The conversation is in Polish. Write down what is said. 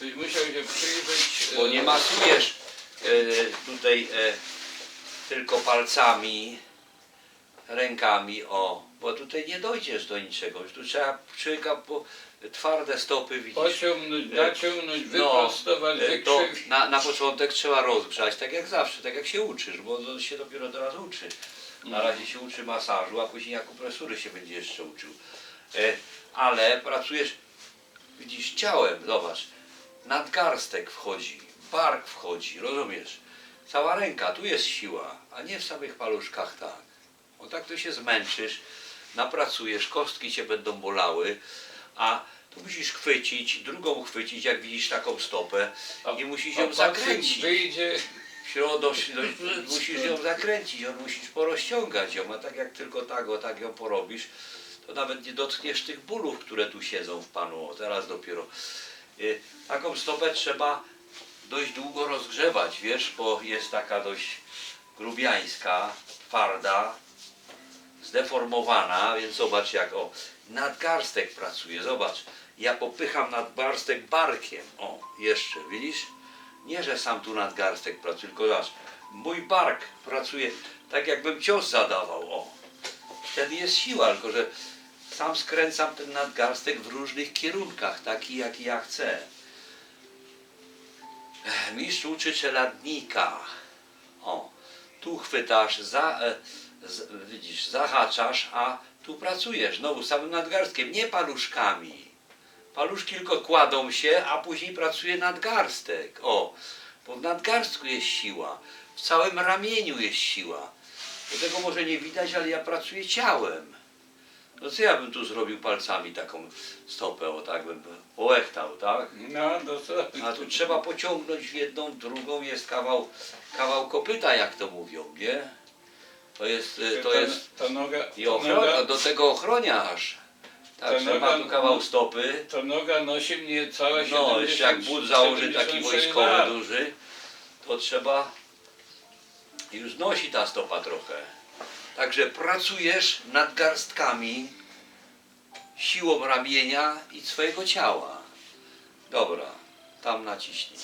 Byś musiał się przyjrzeć... Bo e, nie masujesz e, tutaj e, tylko palcami, rękami, o, bo tutaj nie dojdziesz do niczego. Tu trzeba człowieka po twarde stopy widzisz. Pociągnąć, naciągnąć, No, wyprostować, to wykrzywić. na, na początek trzeba rozgrzać, tak jak zawsze, tak jak się uczysz, bo to się dopiero teraz uczy. Na razie się uczy masażu, a później akupresury się będzie jeszcze uczył. Ale pracujesz, widzisz, ciałem, zobacz, nadgarstek wchodzi, bark wchodzi, rozumiesz? Cała ręka, tu jest siła, a nie w samych paluszkach tak. Bo tak to się zmęczysz, napracujesz, kostki cię będą bolały, a tu musisz chwycić, drugą chwycić, jak widzisz taką stopę i musisz ją zakręcić. Wyjdzie, Środo, musisz ją zakręcić, ją musisz porozciągać ją, a tak jak tylko tak, o tak ją porobisz, to nawet nie dotkniesz tych bólów, które tu siedzą w panu, teraz dopiero. Y, Taką stopę trzeba dość długo rozgrzewać, wiesz, bo jest taka dość grubiańska, twarda, zdeformowana, więc zobacz jak, o, nadgarstek pracuje, zobacz, ja popycham nadgarstek barkiem, o, jeszcze, widzisz? Nie, że sam tu nadgarstek pracuje, tylko zobacz, mój bark pracuje tak jakbym cios zadawał, o. Wtedy jest siła, tylko że sam skręcam ten nadgarstek w różnych kierunkach, taki jaki ja chcę. Mistrz uczy czeladnika. O, tu chwytasz, za, e, z, widzisz, zahaczasz, a tu pracujesz znowu samym nadgarstkiem, nie paluszkami. Paluszki tylko kładą się, a później pracuje nadgarstek. O, bo w nadgarstku jest siła, w całym ramieniu jest siła. Do tego może nie widać, ale ja pracuję ciałem. No co ja bym tu zrobił palcami taką stopę, o tak bym połechtał, tak? no to co? A tu trzeba pociągnąć w jedną, drugą, jest kawał, kawał kopyta, jak to mówią, nie? To jest, y, to jest To noga, i to ochron, noga, do tego ochroniarz. Także ma tu kawał stopy. to noga nosi mnie całe No, jeszcze jak 70, but założy taki 76 wojskowy lat. duży, to trzeba już nosi ta stopa trochę. Także pracujesz nad garstkami, siłą ramienia i swojego ciała. Dobra, tam naciśnij.